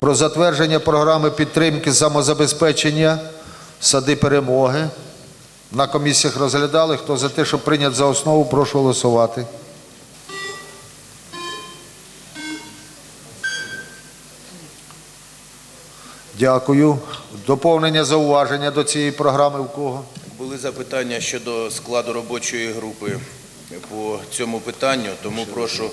про затвердження програми підтримки самозабезпечення сади перемоги. На комісіях розглядали. Хто за те, щоб прийняти за основу, прошу голосувати. Дякую. Доповнення зауваження до цієї програми у кого? Були запитання щодо складу робочої групи по цьому питанню, тому прошу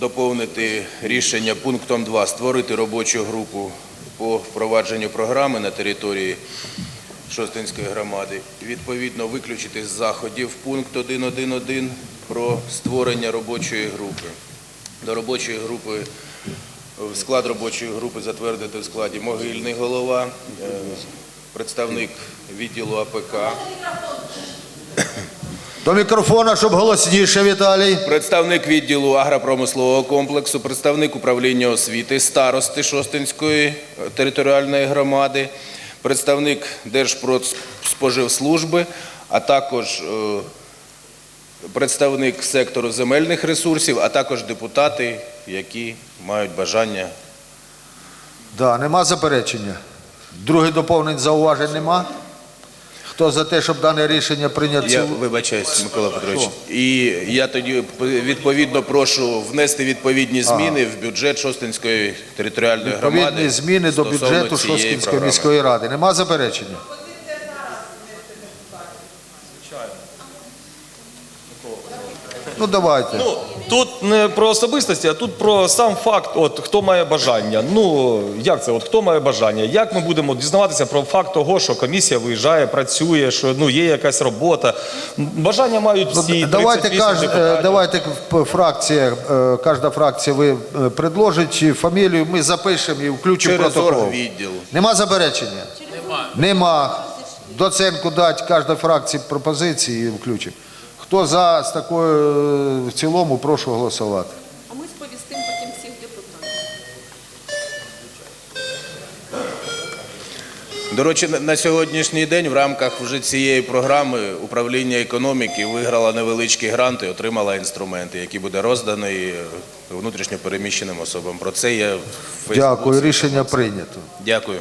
доповнити рішення пунктом 2 створити робочу групу по впровадженню програми на території Шостинської громади. Відповідно, виключити з заходів пункт 1.1.1 про створення робочої групи. До робочої групи в склад робочої групи затвердити в складі могильний голова, е, представник відділу АПК, До мікрофона, щоб голосніше, Віталій. представник відділу агропромислового комплексу, представник управління освіти, старости Шостинської е, територіальної громади, представник Держпродспоживслужби, а також е, представник сектору земельних ресурсів, а також депутати, які мають бажання Да, нема заперечення. Друге доповнень зауважень нема. Хто за те, щоб дане рішення прийняти? Я вибачаюсь, Микола Петрович. І я тоді відповідно прошу внести відповідні зміни в бюджет Шостинської територіальної громади. Відповідні зміни до бюджету Шостинської програми. міської ради. Нема заперечення? Ну давайте. Ну, тут не про особистості, а тут про сам факт, от хто має бажання. Ну як це? От хто має бажання? Як ми будемо дізнаватися про факт того, що комісія виїжджає, працює, що ну є якась робота? Бажання мають Ну, всі. давайте, каж, е, депутатів. давайте в фракціях, е, кожна фракція ви е, предложить чи фамілію, ми запишемо і включимо Через протокол. оргвідділ. Нема заперечення? Нема. Нема. Доценку дати кожній фракції пропозиції і включимо. Хто за з такою е, в цілому, прошу голосувати. А ми сповістимо потім всіх депутатів. До речі, на- сьогоднішній день в рамках вже цієї програми управління економіки виграла невеличкі гранти, отримала інструменти, які буде розданий внутрішньо переміщеним особам. Про це я в Фейсбуці. Дякую, рішення прийнято. Дякую.